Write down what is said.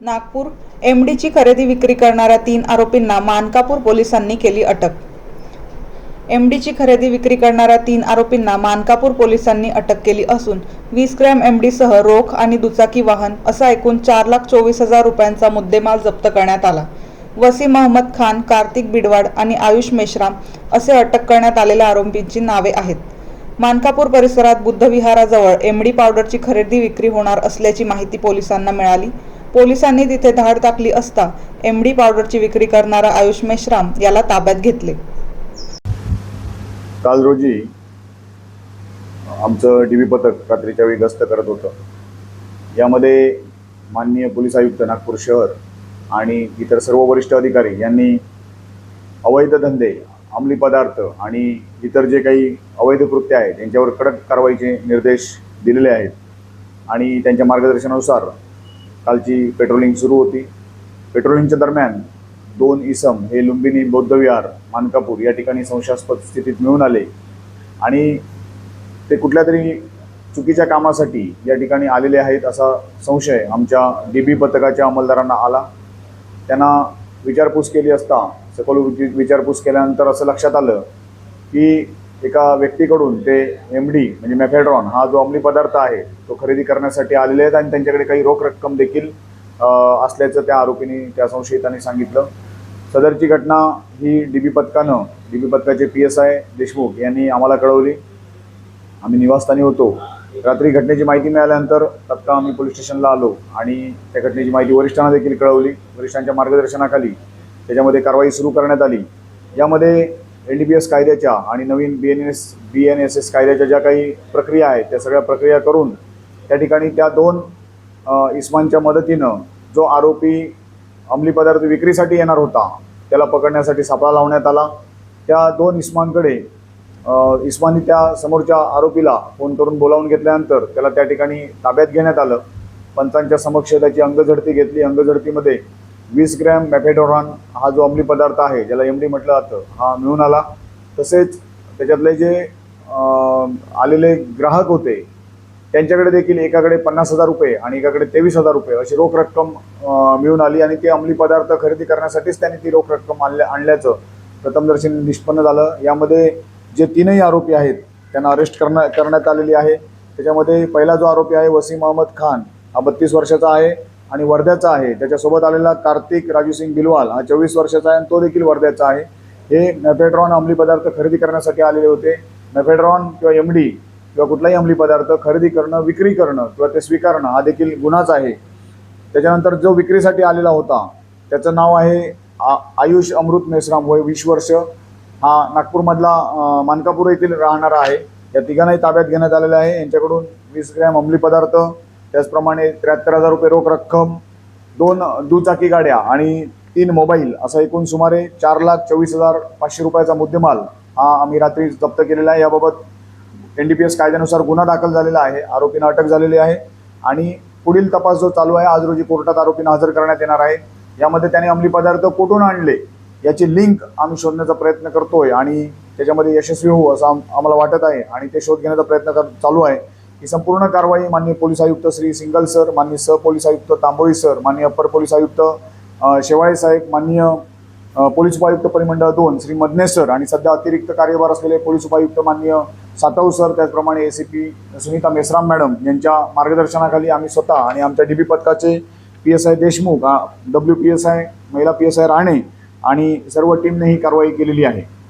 नागपूर एमडीची खरेदी विक्री करणाऱ्या तीन आरोपींना मानकापूर पोलिसांनी केली अटक. एमडीची खरेदी विक्री करणाऱ्या तीन आरोपींना मानकापूर पोलिसांनी अटक केली असून वीस ग्रॅम एमडीसह रोख आणि दुचाकी वाहन असा एकूण चार लाख चोवीस हजार रुपयांचा मुद्देमाल जप्त करण्यात आला. वसीम अहमद खान कार्तिक बिडवाड आणि आयुष मेश्राम असे अटक करण्यात आलेल्या आरोपींची नावे आहेत. मानकापूर परिसरात बुद्धविहाराजवळ एमडी पावडरची खरेदी विक्री होणार असल्याची माहिती पोलिसांना मिळाली. पोलिसांनी तिथे धाड टाकली असता एम डी पावडरची विक्री करणारा आयुष मेश्राम याला ताब्यात घेतले. काल रोजी आमचं डी व्ही पथक रात्रीच्या वेळी गस्त करत होतं. यामध्ये माननीय पोलीस आयुक्त नागपूर शहर आणि इतर सर्व वरिष्ठ अधिकारी यांनी अवैध धंदे अंमली पदार्थ आणि इतर जे काही अवैध कृत्य आहेत त्यांच्यावर कडक कारवाईचे निर्देश दिलेले आहेत. आणि त्यांच्या मार्गदर्शनानुसार कालची पेट्रोलिंग सुरू होती. पेट्रोलिंगच्या दरम्यान दोन इसम हे लुंबिनी बौद्धविहार मानकापूर या ठिकाणी संशयास्पद स्थितीत मिळून आले. आणि ते कुठल्या तरी चुकीच्या कामासाठी या ठिकाणी आलेले आहेत असा संशय आमच्या डी बी पथकाच्या अंमलदारांना आला. त्यांना विचारपूस केली असता सखोल विचारपूस केल्यानंतर असं लक्षात आलं की एका व्यक्तीकडून ते एम डी म्हणजे मॅफेड्रॉन हा जो अंमली पदार्थ आहे तो खरेदी करण्यासाठी आलेले आहेत आणि त्यांच्याकडे काही रोख रक्कम देखील असल्याचं त्या आरोपींनी त्या संशयितांनी सांगितलं. सदरची घटना ही डी बी पथकानं डी बी पथकाचे पी एस आय देशमुख यांनी आम्हाला कळवली. आम्ही निवासस्थानी होतो. रात्री घटनेची माहिती मिळाल्यानंतर तत्काळ आम्ही पोलीस स्टेशनला आलो आणि त्या घटनेची माहिती वरिष्ठांना देखील कळवली. वरिष्ठांच्या मार्गदर्शनाखाली त्याच्यामध्ये कारवाई सुरू करण्यात आली. यामध्ये एन डी बी एस कायद्याच्या आणि नवीन B N S B N S S कायद्याच्या ज्या काही प्रक्रिया आहेत त्या सगळ्या प्रक्रिया करून त्या ठिकाणी त्या दोन इस्मांच्या मदतीनं जो आरोपी अंमली पदार्थ विक्रीसाठी येणार होता त्याला पकडण्यासाठी सापळा लावण्यात आला. त्या दोन इस्मांकडे इस्मांनी इस्मानी त्या समोरच्या आरोपीला फोन करून बोलावून घेतल्यानंतर त्याला त्या ठिकाणी ताब्यात घेण्यात आलं. पंचांच्या समक्ष त्याची अंगझडती घेतली. अंगझडतीमध्ये वीस ग्रॅम मॅफेडोरॉन हा जो अंमली पदार्थ आहे ज्याला एम डी म्हटलं जातं हा मिळून आला. तसेच त्याच्यातले जे आलेले ग्राहक होते त्यांच्याकडे देखील एकाकडे पन्नास हजार रुपये आणि एकाकडे तेवीस हजार रुपये अशी रोख रक्कम मिळून आली आणि ते अंमली पदार्थ खरेदी करण्यासाठीच त्यांनी ती रोख रक्कम आणल्या आणल्याचं प्रथमदर्शनी निष्पन्न झालं. यामध्ये जे तीनही आरोपी आहेत त्यांना अरेस्ट करण्या करण्यात आलेली आहे. त्याच्यामध्ये पहिला जो आरोपी आहे वसीम अहमद खान हा बत्तीस वर्षाचा आहे. आणि वर्ध्याचा आहे. त्याच्यासोबत आलेला कार्तिक राजूसिंग बिलवाल हा चोवीस वर्षाचा आहे आणि तो देखील वर्ध्याचा आहे. हे मेफेड्रॉन अंमली पदार्थ खरेदी करण्यासाठी आलेले होते. मेफेड्रॉन किंवा एम डी किंवा कुठलाही अंमली पदार्थ खरेदी करणं विक्री करणं किंवा ते स्वीकारणं हा देखील गुन्हाच आहे. त्याच्यानंतर जो विक्रीसाठी आलेला होता त्याचं नाव आहे आ आयुष अमृत मेश्राम. वय वीस वर्ष. हा नागपूरमधला मानकापूर येथील राहणारा आहे. या तिघांनाही ताब्यात घेण्यात आलेलं आहे. यांच्याकडून वीस ग्रॅम अंमली पदार्थ त्याचप्रमाणे त्र्याहत्तर हजार रुपये रोख रक्कम दोन दुचाकी गाड्या आणि तीन मोबाईल असा एकूण सुमारे चार लाख चोवीस हजार पाचशे रुपयाचा मुद्देमाल हा आम्ही रात्री जप्त केलेला आहे. याबाबत एन डी पी एस कायद्यानुसार गुन्हा दाखल झालेला आहे आरोपींना अटक झालेली आहे आणि पुढील तपास जो चालू आहे आज रोजी कोर्टात आरोपींना हजर करण्यात येणार आहे. यामध्ये त्याने अंमली पदार्थ कुठून आणले याची लिंक आम्ही शोधण्याचा प्रयत्न करतोय आणि त्याच्यामध्ये यशस्वी होऊ असं आम्हाला वाटत आहे आणि ते शोध घेण्याचा प्रयत्न कर चालू आहे. ही संपूर्ण कारवाई माननीय पोलीस आयुक्त श्री सिंगल सर माननीय सहपोलीस आयुक्त तांबोळी सर माननीय अप्पर पोलीस आयुक्त शेवाळे साहेब माननीय पोलीस उपायुक्त परिमंडळ दोन श्री मदने सर आणि सध्या अतिरिक्त कार्यभार असलेले पोलीस उपायुक्त माननीय सातव सर त्याचप्रमाणे A C P Sunita Meshram madam यांच्या मार्गदर्शनाखाली आम्ही स्वतः आणि आमच्या डी बी पथकाचे P S I Deshmukh W P S I महिला पी एस आय राणे आणि सर्व टीमने ही कारवाई केलेली आहे.